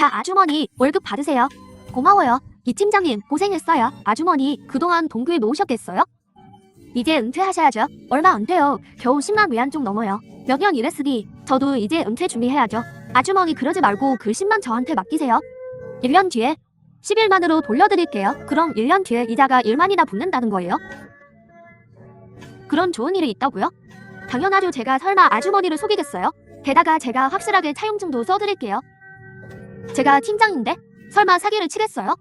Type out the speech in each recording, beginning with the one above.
자, 아주머니 월급 받으세요. 고마워요. 이 팀장님 고생했어요. 아주머니 그동안 동교에 놓으셨겠어요? 이제 은퇴하셔야죠. 얼마 안 돼요. 겨우 10만 위안 좀 넘어요. 몇 년 일했으니 저도 이제 은퇴 준비해야죠. 아주머니 그러지 말고 그 10만 저한테 맡기세요. 1년 뒤에 11만으로 돌려드릴게요. 그럼 1년 뒤에 이자가 1만이나 붙는다는 거예요? 그런 좋은 일이 있다고요? 당연하죠. 제가 설마 아주머니를 속이겠어요? 게다가 제가 확실하게 차용증도 써드릴게요. 제가 팀장인데 설마 사기를 치겠어요?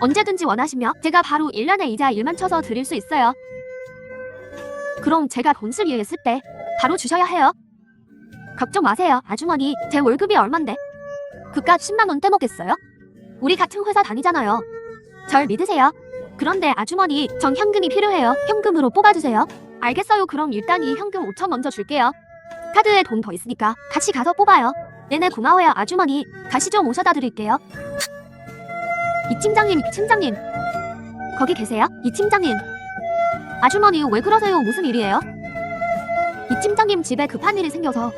언제든지 원하시면 제가 바로 1년에 이자 1만 쳐서 드릴 수 있어요. 그럼 제가 일 있을 때 바로 주셔야 해요. 걱정 마세요, 아주머니. 제 월급이 얼만데? 그깟 10만 원 떼먹겠어요? 우리 같은 회사 다니잖아요. 절 믿으세요. 그런데 아주머니, 전 현금이 필요해요. 현금으로 뽑아주세요. 알겠어요. 그럼 일단 이 현금 5천 먼저 줄게요. 카드에 돈 더 있으니까 같이 가서 뽑아요. 네네 고마워요 아주머니. 다시 좀 모셔다 드릴게요. 이 팀장님, 이 팀장님. 거기 계세요? 이 팀장님. 아주머니 왜 그러세요? 무슨 일이에요? 이 팀장님 집에 급한 일이 생겨서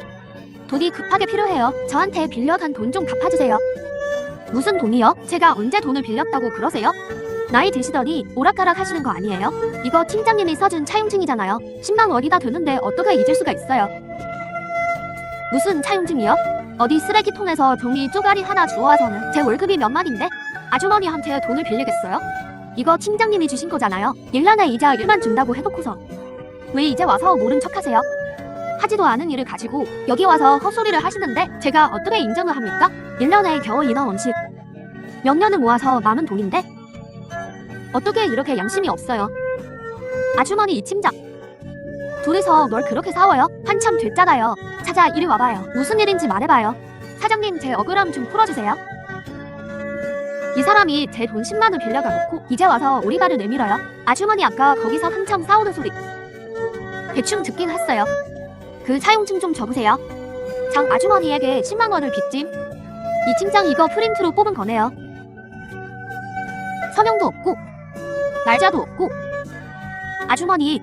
돈이 급하게 필요해요. 저한테 빌려간 돈 좀 갚아주세요. 무슨 돈이요? 제가 언제 돈을 빌렸다고 그러세요? 나이 드시더니 오락가락 하시는 거 아니에요? 이거 팀장님이 써준 차용증이잖아요. 10만 원이다 되는데 어떻게 잊을 수가 있어요? 무슨 차용증이요? 어디 쓰레기통에서 종이 쪼가리 하나 주워와서는 제 월급이 몇 만인데 아주머니한테 돈을 빌리겠어요? 이거 팀장님이 주신 거잖아요. 1년에 이자 1만 준다고 해놓고서 왜 이제 와서 모른 척하세요? 하지도 않은 일을 가지고 여기 와서 헛소리를 하시는데 제가 어떻게 인정을 합니까? 1년에 겨우 인원 원씩 몇 년을 모아서 남은 돈인데 어떻게 이렇게 양심이 없어요? 아주머니 이 팀장 둘이서 뭘 그렇게 싸워요? 한참 됐잖아요. 찾아 이리 와봐요. 무슨 일인지 말해봐요. 사장님 제 억울함 좀 풀어주세요. 이 사람이 제 돈 10만을 빌려가 놓고 이제 와서 오리발을 내밀어요. 아주머니 아까 거기서 한참 싸우는 소리 대충 듣긴 했어요. 그 사용증 좀 줘보세요. 장 아주머니에게 10만 원을 빚짐. 이 팀장 이거 프린트로 뽑은 거네요. 서명도 없고 날짜도 없고 아주머니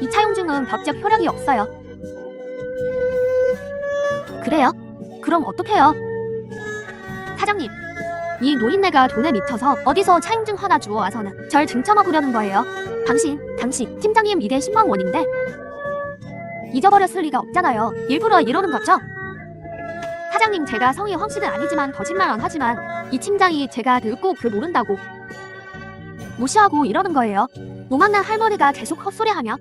이 차용증은 법적 효력이 없어요. 그래요? 그럼 어떡해요? 사장님, 이 노인네가 돈에 미쳐서 어디서 차용증 하나 주워와서는 절 등쳐먹으려는 거예요. 당신, 당신, 팀장님 이게 10만 원인데 잊어버렸을 리가 없잖아요. 일부러 이러는 거죠? 사장님 제가 성이 황씨는 아니지만 거짓말 안 하지만 이 팀장이 제가 늙고 그 모른다고 무시하고 이러는 거예요. 무망난 할머니가 계속 헛소리하며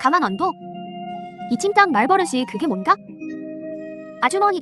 가만 안 둬. 이 팀장 말버릇이 그게 뭔가? 아주머니가